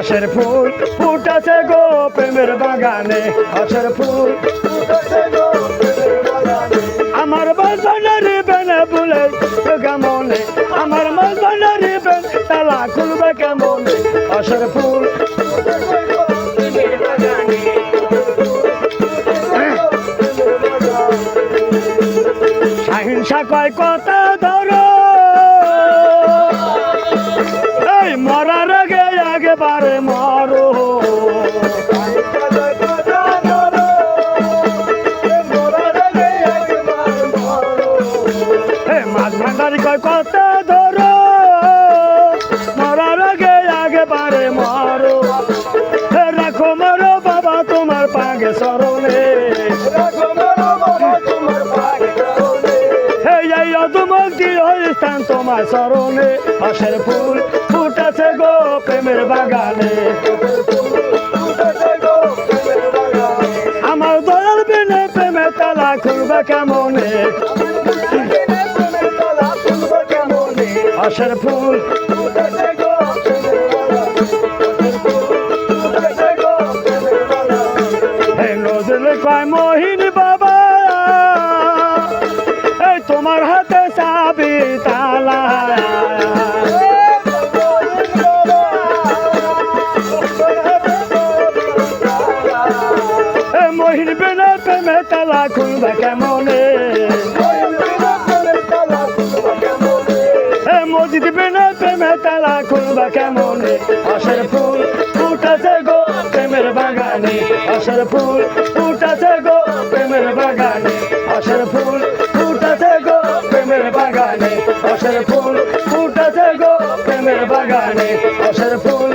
আশের ফুল ফুটাছে গো প্রেমের বাগানে। আশের ফুল আমার বাজানের বেনে বলে কেমনে? আমার বাজানের বেন তালা খুলবে কেমনে? আশের ফুল হিংসা কয় কথা ধরো তোমার স্মরণে আশের ফুল গো প্রেমের বাগানে। আমার দয়াল বিনে প্রেমে তালা খুলবে কেমনে? আশের ফুল। কয়, মহিন বাবা, এই তোমার হাতে চাবি মহিন বিনা প্রেমে তালা খুলবে কেমনে? মসজিদ বিনা প্রেমে তালা খুলবে কেমনে? আশের ফুল ফুটাছে গো প্রেমের বাগানে। আশের ফুল ফুটাছে গো প্রেমের বাগানে। আশের ফুল ফুটাছে গো প্রেমের বাগানে। আশের ফুল ফুটাছে গো প্রেমের বাগানে। আশের ফুল